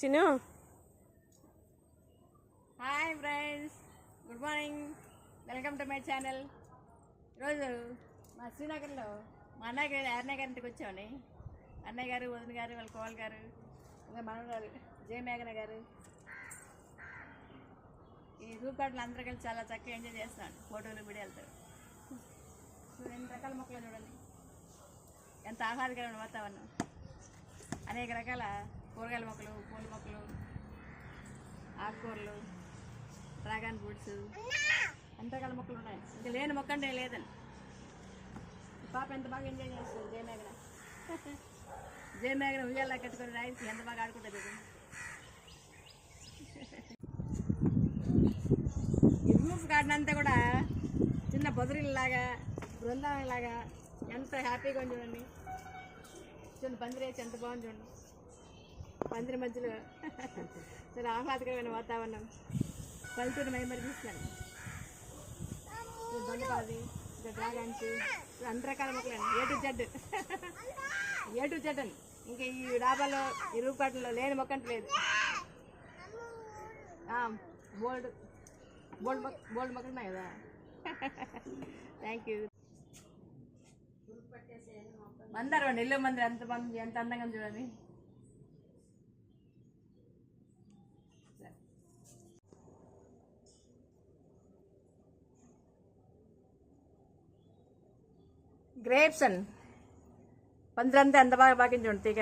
Chinu hi friends good morning. Welcome to my channel. ఈరోజు మా శ్రీనగర్లో మా అన్నయ్య గారు అన్నయ్య గారి ఇంటికి వచ్చామని అన్నయ్య గారు వదిన గారు వాళ్ళ కోవల్ గారు ఇంకా మనవరాలు జయ మేఘన గారు. ఈ రూపాట్లు అందరూ కలిసి చాలా చక్కగా ఎంజాయ్ చేస్తున్నాడు ఫోటోలు వీడియోలతో. వెళ్తారు ఎన్ని రకాల మొక్కలు చూడండి. ఎంత ఆహ్లాదకరమైన వాతావరణం. అనేక రకాల కూరగాయల మొక్కలు పూల మొక్కలు ఆకుకూరలు డ్రాగన్ ఫ్రూట్స్. అన్ని రకాల మొక్కలు ఉన్నాయి? ఇంకా లేని మొక్క అంటే లేదండి పాప ఎంత బాగా ఎంజాయ్ చేస్తుంది జయమేఘన జయమేఘన ఉయ్యాల కట్టుకొని రాయిసి ఎంత బాగా ఆడుకుంటుంది ఈ రూఫ్ గార్డెన్ అంతా కూడా చిన్న పొదరిల్లాగా బృందావనం లాగా ఎంత హ్యాపీగా ఉంది చూడండి. చూడండి పందిరేసి ఎంత బాగుంది చూడండి. పందిరి మధ్యలో. చాలా ఆహ్లాదకరమైన వాతావరణం. పల్లెటూరు మైమరిపిస్తాను బండపాది ఇంకా డ్రాగన్స్ అన్ని రకాల మొక్కలండి A to Z A to Z అని. ఇంకా ఈ డాబాలో ఈ రూపాటలో లేని మొక్క అంటే లేదు. బోల్డ్ బోల్డ్ మొక్క బోల్డ్ మొక్కలు ఉన్నాయి కదా. థ్యాంక్ యూ మందారం నెల్లూరు మందిరం. ఎంత మంది ఎంత అందంగా చూడండి. గ్రేప్స్ అండి పందిరంతా ఎంత బాగా పాకించండి తీగ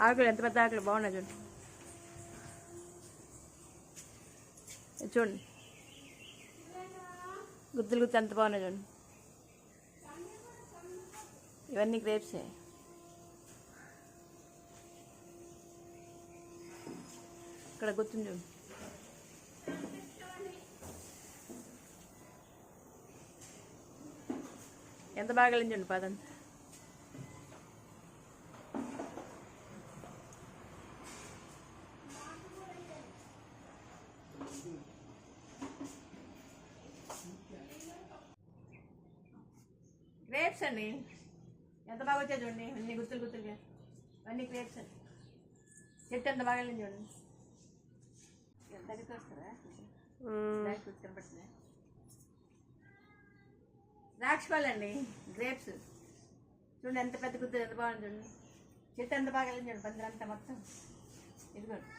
ఆకులు ఎంత పెద్ద ఆకులు బాగున్నాయి చూడండి చూడండి గుత్తులు గుర్తు ఎంత బాగున్నాయి చూడండి ఇవన్నీ గ్రేప్సే ఇక్కడ గుర్తుంది చూడండి ఎంత బాగా వెళ్ళించండి పదం గ్రేప్స్ అండి. ఎంత బాగా వచ్చాయి చూడండి. అన్ని గుత్తులు గుత్తులుగా. అన్ని గ్రేప్స్ అండి. చెట్టు ఎంత బాగా వెళ్ళింది చూడండి దగ్గరికి వస్తారా? బ్యాక్ కనపడుతుంది ద్రాక్ష పళ్ళండి అండి గ్రేప్స్ చూడండి ఎంత పెద్ద గుద్దు ఎంత బాగుంది చూడండి. చెట్టు ఎంత బాగా వెళ్ళింది చూడండి పందిరంతా మొత్తం. ఇదిగోండి.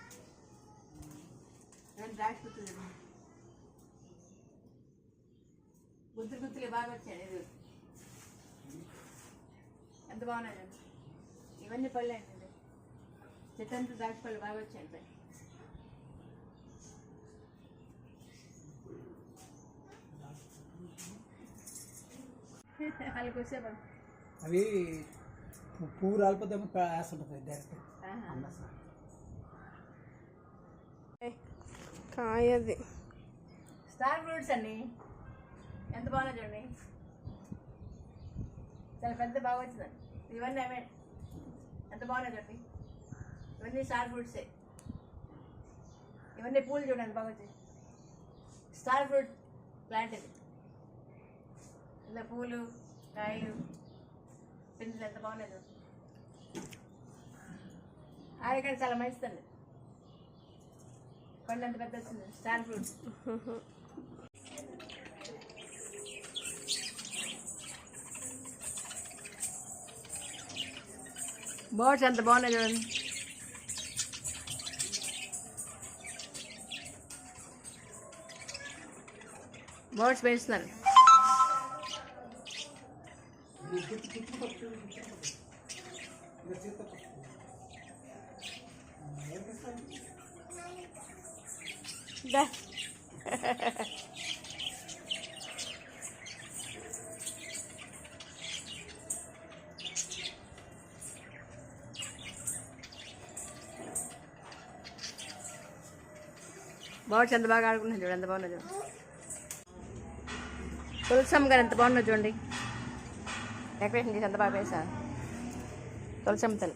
చూడండి ద్రాక్ష గుర్తులు చూడండి గుర్తులు గుర్తులు బాగా వచ్చాయి ఇది ఎంత బాగున్నాయి ఇవన్నీ పళ్ళు అండి. చెట్టు అంతా ద్రాక్ష పళ్ళు బాగా వచ్చాయి అవి పు- పువ్వు రాలిపోతే వేస్తుంటుంది డైరెక్ట్ కాయది. స్టార్ ఫ్రూట్స్ అండి. ఎంత బాగున్నా చూడండి. చాలా పెద్ద బాగా వచ్చిందండి ఇవన్నీ అవే. ఎంత బాగున్నాయి చూడండి. ఇవన్నీ స్టార్ ఫ్రూట్సే ఇవన్నీ పూలు చూడండి బాగా వచ్చాయి స్టార్ ఫ్రూట్ ప్లాంట్ ఇది. ఇలా పూలు కాయలు పిందులు ఎంత బాగున్నాయి చూడండి ఆరోగ్యానికి చాలా మంచిదండి పండు ఎంత పెద్ద వచ్చింది స్టార్ ఫ్రూట్స్ బర్డ్స్ ఎంత బాగున్నాయి చూడండి. బర్డ్స్ పెంచుతున్నారు దా. బర్డ్స్ ఎంత బాగా ఆడుకున్నాను చూడండి ఎంత బాగున్నా చూడండి తులసమ్మ గారు ఎంత బాగున్నా చూడండి. డెకరేషన్ చేసి ఎంత బాగా వేశారు? తులసమ్మ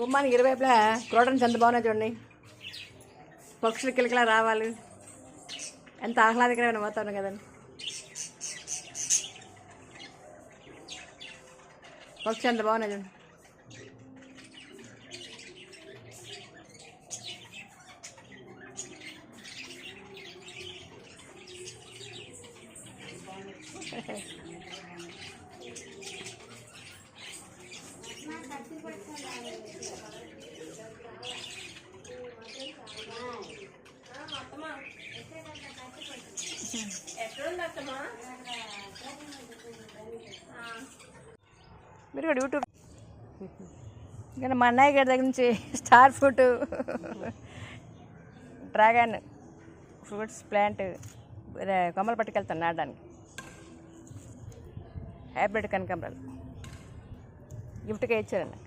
గుమ్మానికి ఇరువైపులా క్రోటన్స్ ఎంత బాగున్నాయి చూడండి. పక్షులు కిలకిలా రావాలి. ఎంత ఆహ్లాదకరమైన వాతావరణం కదండి. పక్షి ఎంత బాగున్నాయి చూడండి. మీరు కూడా యూట్యూబ్ ఇంకా మా అన్నయ్య గారి దగ్గర నుంచి star fruit. Dragon fruits plant కొమ్మలు పట్టుకెళ్తాను నాటడానికి. హైబ్రిడ్ కనకాంబరాలు. గిఫ్ట్గా ఇచ్చారండి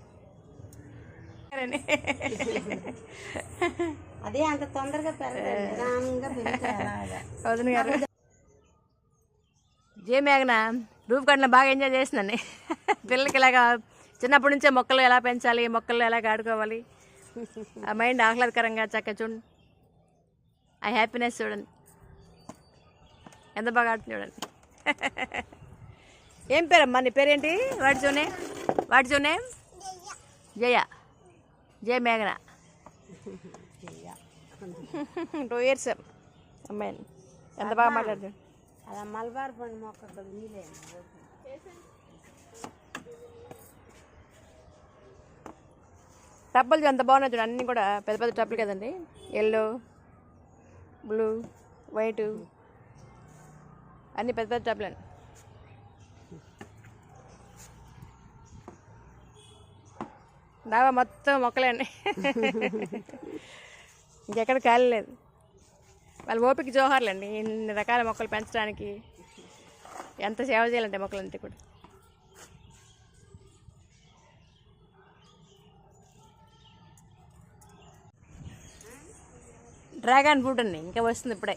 అదే అంత తొందరగా పెరగదు. వదిన గారు. జే మేఘన రూప్ కట్ల బాగా ఎంజాయ్ చేసిందండి పిల్లలకి ఇలాగా చిన్నప్పటి నుంచే మొక్కలు ఎలా పెంచాలి మొక్కలు ఎలా ఆడుకోవాలి ఆ మైండ్ ఆహ్లాదకరంగా చక్క చూడండి ఆ హ్యాపీనెస్ చూడండి. ఎంత బాగా ఆడుతుంది చూడండి. ఏం పేరమ్మా నీ పేరేంటి? వాటి చూనే వాటి చూనే జయ. జయ మేఘన. టూ ఇయర్స్ అమ్మాయి ఎంత బాగా మాట్లాడుతుంది అలా మలబార్ పండు మొక్క అక్కడ నీళ్ళే టబ్బలు ఎంత బాగున్నాయి చూడండి అన్నీ కూడా పెద్ద పెద్ద టబ్బులు కదండి. ఎల్లో బ్లూ వైట్ అన్నీ పెద్ద పెద్ద టబ్బులు అండి దావా మొత్తం మొక్కలే అండి. ఇంకెక్కడ ఖాళీ లేదు. వాళ్ళ ఓపిక జోహార్లండి. ఇన్ని రకాల మొక్కలు పెంచడానికి ఎంత సేవ చేయాలంటే మొక్కలంతా కూడా. డ్రాగన్ ఫ్రూట్ అండి ఇంకా వస్తుంది ఇప్పుడే.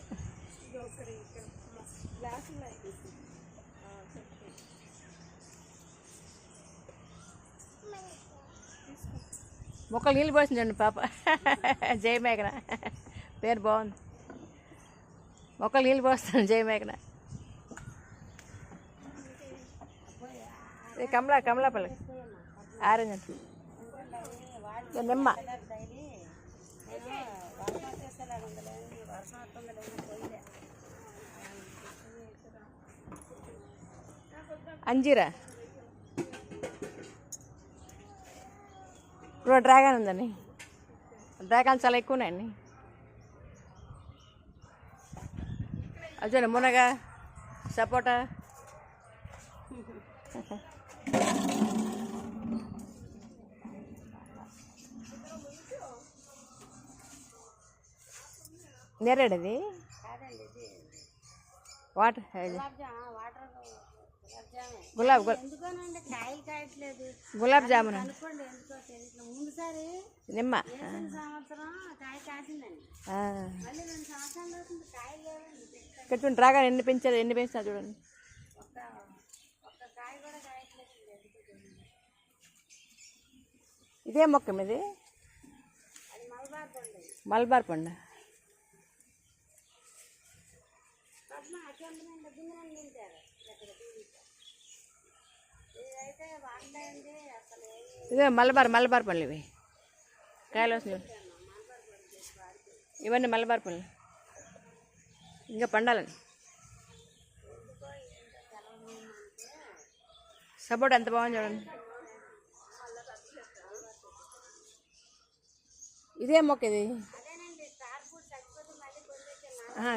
మొక్కలు నీళ్ళు పోసిందండి పాప. జయ మేఘన పేరు బాగుంది. మొక్కలు నీళ్ళు పోస్తాను జయ మేఘన. కమలా కమలాపల్లి ఆరెంజ్ నిమ్మ. అంజీరా. ఇప్పుడు డ్రాగన్ ఉందండి. డ్రాగన్ చాలా ఎక్కువ ఉన్నాయండి. అదే మునగ సపోటా నేరేడది వాటర్. వాటర్ గులాబ్ గులాబ్ జామున్. నిమ్మ. చూడండి డ్రాగన్ ఎన్ని పెంచారు ఎన్ని పెంచినా చూడండి. ఇదే మొక్క మీది మలబార్ పండు. పద్మ ఇదే మలబార్ మలబార్ పళ్ళు ఇవి. కాయలు వస్తున్నాయి. ఇవన్నీ మలబార్ పళ్ళు. ఇంకా పండాలండి. సపోర్ట్ ఎంత బాగుంది చూడండి. ఇదే మొక్క ఇది.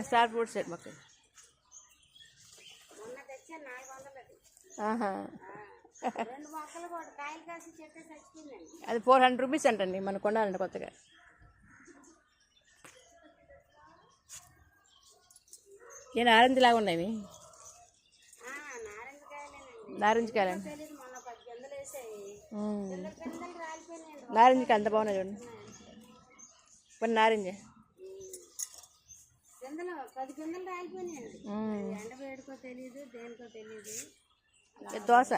స్టార్ ఫ్రూట్ సెట్ మొక్క ఇది. అది ఫోర్ హండ్రెడ్ రూపీస్ అంటండి మనం కొనాలండి కొత్తగా. నేను ఆరెంజ్ లాగా ఉన్నాయి నారింజ కాయలండి నారింజకి అంత బాగున్నాయి చూడండి. కొన్ని నారింజ? దోశ?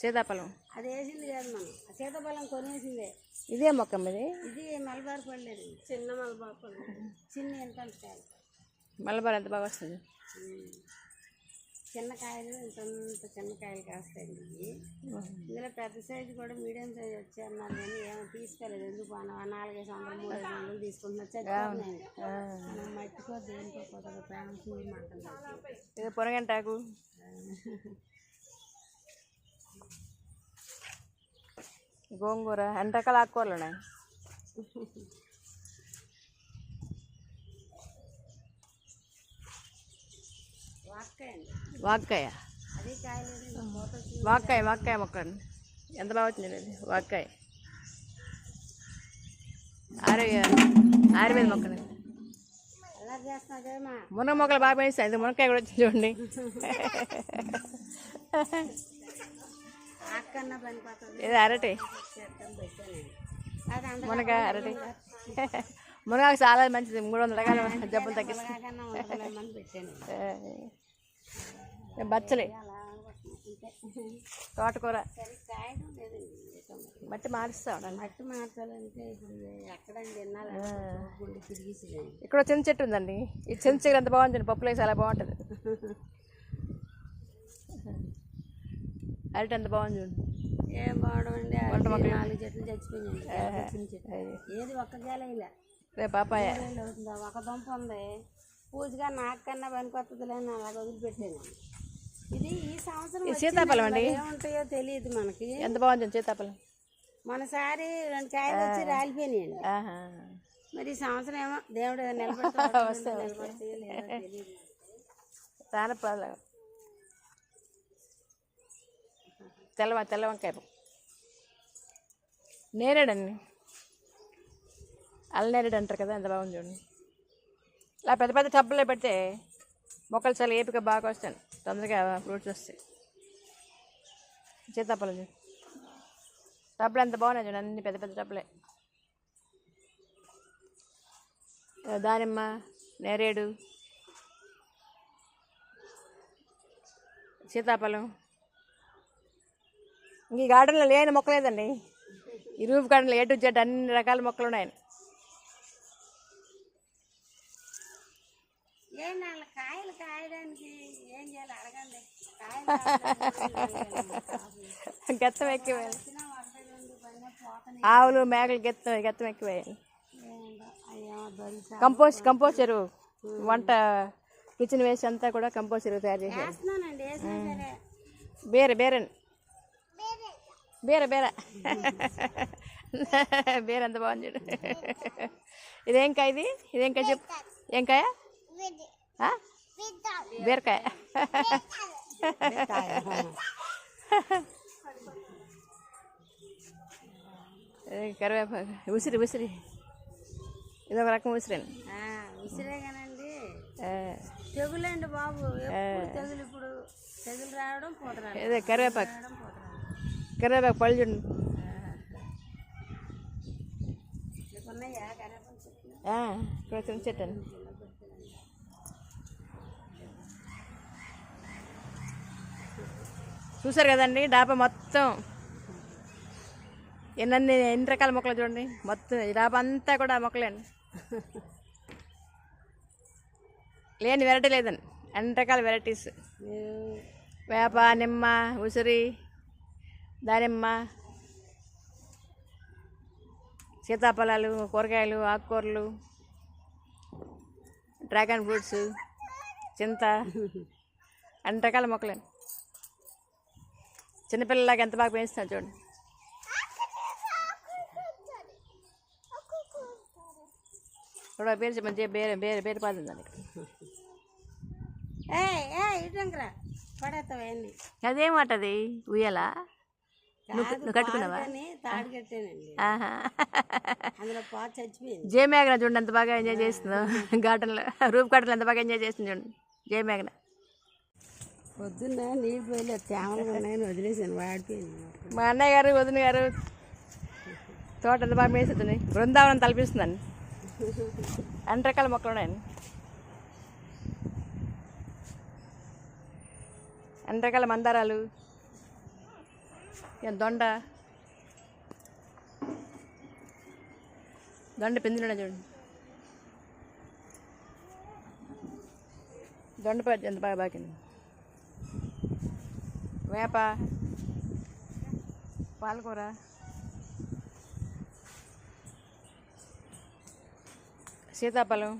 సీతాఫలం. అది వేసింది కాదు మనం. ఆ సీతాఫలం కొనేసిందే. ఇదే మొక్క ఇది ఇది మలబార్ పడలేదు చిన్న మలబార్ పళ్ళు. చిన్న ఎంత కాయలు మలబార్ ఎంత బాగా వస్తుంది? చిన్న కాయలు ఇంత చిన్న కాయలు కాస్తాయండి ఇవి. ఇందులో పెద్ద సైజు కూడా మీడియం సైజు వచ్చి అన్నారు కానీ ఏమో తీసుకోలేదు. ఎందుకు నాలుగైదు వందలు మూడు ఐదు వందలు తీసుకుంటున్నా మట్టికో దేనికో కొద్దిగా ప్రాణం చూడమంటున్నాం పొరగంటాకు గోంగూర. అన్ని రకాల ఆకుకూరలు ఉన్నాయి వాక్కాయ వాక్కాయ అదే వాక్కాయ వాక్కాయ మొక్క అండి. ఎంత బాగా వచ్చింది ఇది? వాక్కాయ. ఆరోగ్య ఆయుర్వేద మొక్కలు. మునగ మొక్కలు బాగా పెంచుతాయి. ఇది మునక్కాయ కూడా వచ్చింది చూడండి. ఇది అరటి? మునగ అరటి. మునగాకు చాలా మంచిది. మూడు వందల రకాల జబ్బులు తగ్గిస్తుంది. బచ్చలి. తోటకూర. మట్టి మారుస్తా ఉండండి మట్టి మార్చాలంటే ఇప్పుడు ఎక్కడ ఇక్కడ చిన్న చెట్టు ఉందండి. ఈ చిన్న చెట్టు ఎంత బాగుంటుంది పప్పులో వేసి చాలా బాగుంటుంది. అరటి ఎంత బాగుంది చూడండి ఏం బాగుండవండి వంట మొక్కలు. నాలుగు చెట్లు చిన్న చెట్టు. ఏది ఒక్క గేల ఇలా రే పాపాయ. ఒక దుంప ఉంది. పూజగా నాకన్నా పనికొత్తదిలే అని అలా వదిలిపెట్టాను. ఇది ఈ సంవత్సరం సీతాఫలం అండి. ఏముంటాయో తెలియదు మనకి. ఎంత బాగుంది సీతాఫలం? మనసారి రెండు కాయలు వచ్చి రాలిపోయినాయండి. మరి ఈ సంవత్సరం ఏమో దేవుడు నిలబడతాడో నిలబడతాయో తెలియదు తెల్ల తెల్ల వంకాయ నేరేడండి అల్లనేరేడు అంటారు కదా ఎంత బాగుంది చూడండి. ఇలా పెద్ద పెద్ద టబ్బుల్లో పెడితే మొక్కలు చాలా ఏపిక బాగా వస్తాయి. తొందరగా ఫ్రూట్స్ వస్తాయి. సీతాఫలం చూడు. టబ్బులు ఎంత బాగున్నాయి చూడండి అన్ని పెద్ద పెద్ద టబ్బులే. దానిమ్మ నేరేడు సీతాఫలం. ఈ గార్డెన్లో లేని మొక్క లేదండి ఈ రూఫ్ గార్డెన్లో ఏ టు జెడ్ అన్ని రకాల మొక్కలు ఉన్నాయి గెత్తం ఎక్కువేయాలి ఆవులు మేకలు గెత్తం గెత్తం ఎక్కువేయాలి ఏంటో దొరికి కంపోస్ట్ కంపోస్ట్ ఎరువు. వంట కిచెన్ వేస్ట్ అంతా కూడా కంపోస్ట్ ఎరువు తయారు వేసినా సరే. బేర బేరన్. బేర బేర బేర ఎంత బాగుంది చూడు ఇదేం కాయ ఇది ఇదేం కాయ చెప్పు ఏం కాయ? బీరకాయ కరివేపాకు ఉసిరి ఉసిరి ఇది ఒక రకం ఉసిరిని ఆ, ఉసిరేగానండి తెగులండి బాబు తెగులు ఇప్పుడు తెగులు రావడం పూత రావడం ఇదే కరివేపాకు కరివేపాకు పళ్ళు చూడండి. కరేపాకు ఇక్కడ చిన్న చెట్టు అండి చూసారు కదండి డాబా మొత్తం. ఎన్ని ఎన్ని రకాల మొక్కలు చూడండి. మొత్తం ఈ డాబా అంతా కూడా మొక్కలే అండి లేని వెరైటీ లేదండి. అన్ని రకాల వెరైటీస్. వేప నిమ్మ ఉసిరి దానిమ్మ సీతాఫలాలు కూరగాయలు ఆకుకూరలు డ్రాగన్ ఫ్రూట్స్ చింత అన్ని రకాల మొక్కలు. చిన్నపిల్లలాగా ఎంత బాగా పెంచుతాను చూడండి. ఇప్పుడు పేరు చెప్పండి బేరే బేరే బేరే పాదు దానికి. ఏ ఏ ఇటంకరా పడేస్తావా అన్ని అదేమాట అది? ఉయ్యాలా? నువ్వు కట్టుకున్నావా? కానీ తాడు కట్టానండి. ఆహా. అందులో పాత చచ్చిపోయింది. జే మేఘన చూడండి ఎంత బాగా ఎంజాయ్ చేస్తుందో. గార్డెన్లో రూప్ గార్డెన్లో ఎంత బాగా ఎంజాయ్ చేస్తుంది చూడండి జే మేఘన పొద్దున్న నీళ్ళు పోయలేదు తేమలు ఉన్నాయని వదిలేసాను వాడిపోయింది. మా అన్నయ్య గారు వదిన గారు తోట ఎంత బాగా మేస్తుంది బృందావనం తలపిస్తుందండి. అన్ని రకాల మొక్కలు ఉన్నాయండి. అన్ని రకాల మందారాలు దొండ? దొండ పెందిన చూడండి దొండపాయ ఎంత బాగా బాకింది. వేప? పాలకూర? సీతాఫలం?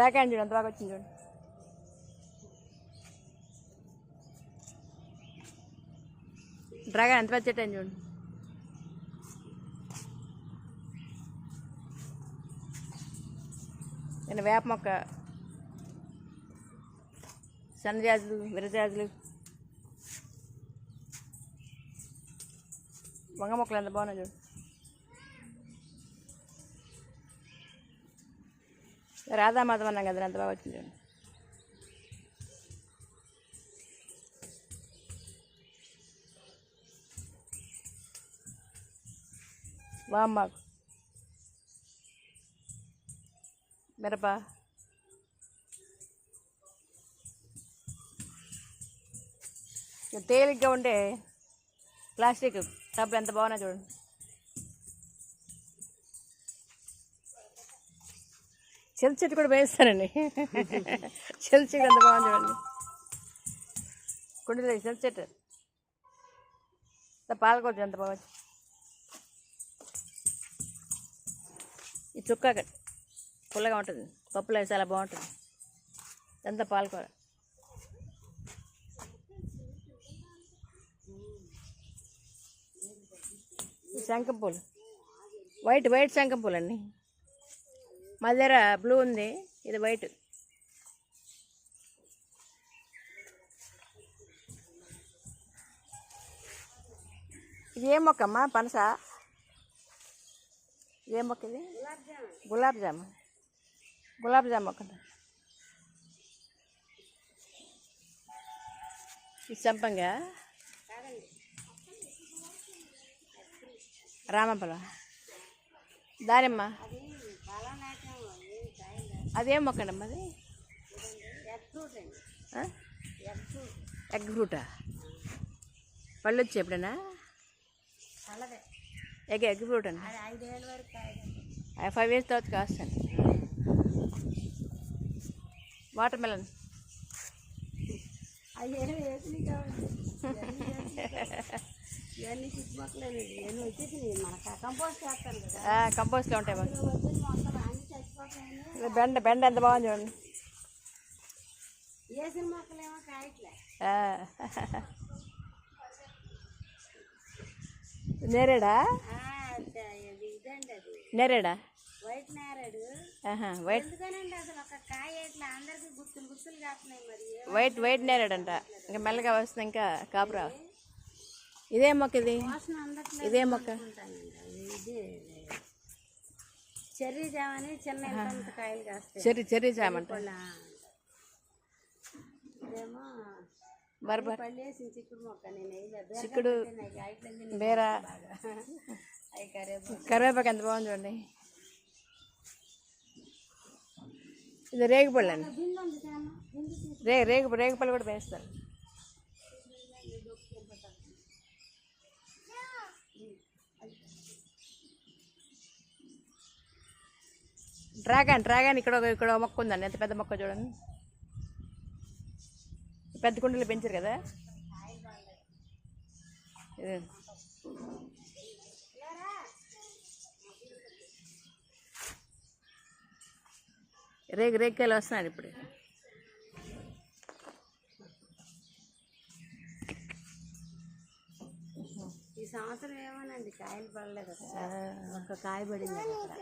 డ్రాగన్ చూడు చూడండి బాగా వచ్చింది చూడు. డ్రాగన్ ఎంత పెద్ద చెట్టు చూడు. నేను వేప మొక్క. సన్నజాజులు విరజాజులు వంగ మొక్కలు ఎంత బాగున్నాయి చూడు. రాధామాధవ అన్నాం కదా ఎంత బాగా వచ్చింది. చూడు వామ్మాకు మిరప. తేలిగ్గా ఉండే ప్లాస్టిక్ టబ్ ఎంత బాగున్నా చూడండి చెల్ చెట్టు కూడా వేస్తారండి. చెల్ చెట్టు ఎంత బాగుంది చూడండి. కుండీలో చెల్ చెట్టు పాలకొచ్చు ఎంత బాగుంది. ఈ చుక్క పుల్లగా ఉంటుంది. పప్పులో వేసి చాలా బాగుంటుంది. ఎంత పాలకూర ఈ శంఖం పూలు. వైట్ వైట్ శంఖం పూలు అండి మా దగ్గర బ్లూ ఉంది. ఇది వైట్. ఇది ఏం మొక్క అమ్మా పనస? ఏ మొక్క ఇది? గులాబ్ జామ్. గులాబ్ జామ్ మొక్క. ఇది చంపంగా? రామపల దానిమ్మ. అదేం మొక్కండమ్మా అది? ఎగ్ ఫ్రూట్ పళ్ళు వచ్చి ఎప్పుడైనా? ఎగ్ ఎగ్ ఫ్రూట్ అండి ఫైవ్ ఇయర్స్ తర్వాత కాస్తాను. వాటర్ మెలన్ కంపోస్ట్లో ఉంటాయి మాకు. బెండ బెండ ఎంత బాగుంది చూడండి. నేరేడా? నేరేడా? వైట్ నేరేడు. వైట్. వైట్ వైట్ నేరేడంట. ఇంకా మెల్లగా వస్తుంది ఇంకా కాపురా. ఇదే మొక్క ఇది. ఇదే మొక్క. చెర్రీ జామని చిన్న ఇంత కాయలు కాస్తాయి. చెర్రీ చెర్రీ చామంట పళ్ళ. ఇదేమో బర్బర్ చిక్కుడు మొక్క. నేను చిక్కుడు బేర. కరివేపాకు. ఎంత బాగుంది చూడండి. ఇది రేగిపళ్ళు అండి. రే రేగు రేగుపళ్ళు కూడా వేస్తారు. డ్రాగన్ డ్రాగన్ ఇక్కడ ఇక్కడ మొక్క ఉందండి. ఎంత పెద్ద మొక్క చూడండి. పెద్ద కుండలు పెంచారు కదా. రేగు రేగ్కాయలు వస్తున్నాడు ఇప్పుడు. ఈ సంవత్సరం ఏమోనండి కాయలు పడలేదు. ఒక కాయ పడింది అక్కడ.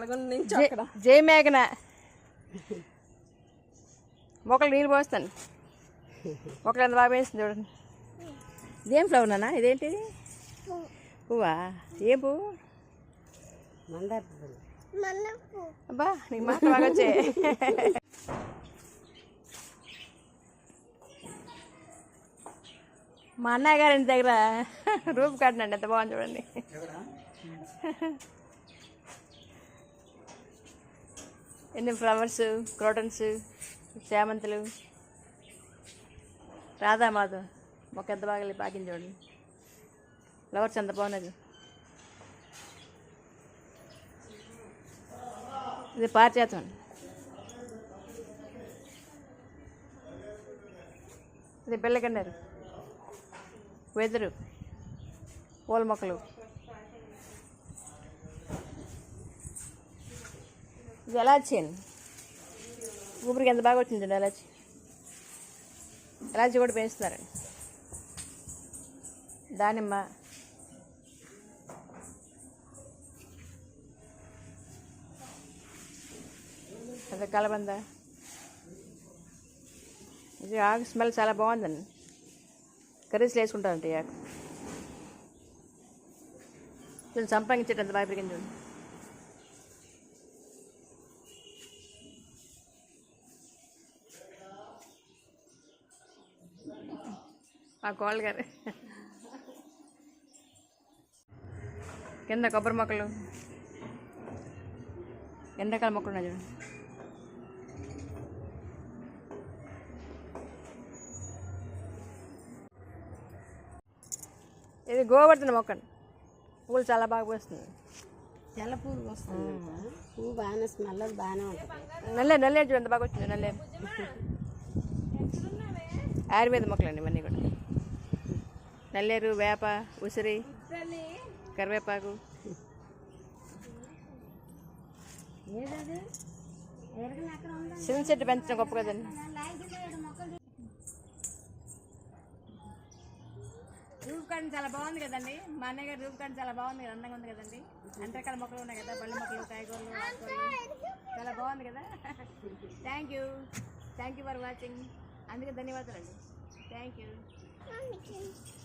కలగొండ నుంచి జై- అక్కడ. జై మేఘన. మొక్కలు నీళ్ళు పోస్తాను. మొక్కలు ఎంత బాగా వేస్తుంది చూడండి. ఇదేం ఫ్లవర్ నాన్న? ఇదేంటిది? పువ్వా? ఏం పువ్వు? మందార అబ్బా నీకు మాట బాగా వచ్చే మా అన్నయ్య గారి ఇంటి దగ్గర రూప్ కట్టినండి ఎంత బాగుంది చూడండి. ఎన్ని ఫ్లవర్స్ క్రోటన్స్ చామంతులు? రాధామాధవ్ మొక్క ఎంత బాగా ప్యాకింగ్ చూడండి. ఫ్లవర్స్ ఎంత బాగున్నది ఇది పారిచేతం ఇది బెల్లగన్నారు వెదురు పూల మొక్కలు. ఇది ఊపిరికి ఎంత బాగా వచ్చింది చూడండి ఎలాచి ఎలాచి కూడా పెంచుతున్నారండి దానిమ్మ. అది కలబంద. ఇది ఆకు స్మెల్ చాలా బాగుందండి. కర్రీస్లో వేసుకుంటానండి ఆకు. చూడండి సంపంగి ఎంత బాగా పెరిగింది చూడండి. మా కోళ్ళ గారు. కింద కొబ్బరి మొక్కలు. ఎండాకాల మొక్కలు ఉన్నాయి చూడండి ఇది గోవర్ధన మొక్క పూలు చాలా బాగా పోస్తుంది తెల్ల పురుగు వస్తుంది. పువ్వు బాగానే స్మెల్ బాగానే ఉంటుంది. నల్లే నల్లేరు చూడు ఎంత బాగా వచ్చింది నల్లేరు ఆయుర్వేద మొక్కలండి ఇవన్నీ కూడా. నల్లేరు వేప ఉసిరి కరివేపాకు. సిమెంట్ చెట్టు పెంచడం గొప్ప కదండి. రూప్ గార్డెన్ చాలా బాగుంది కదండి. మా అన్నయ్య గారి రూప్ గార్డెన్ చాలా బాగుంది కదా అందంగా ఉంది కదండి. అంతరకాల మొక్కలు ఉన్నాయి కదా బల్లి మొక్కలు కాయగూరలు చాలా బాగుంది కదా. Thank you thank you for watching అందుకే ధన్యవాదాలండి. Thank you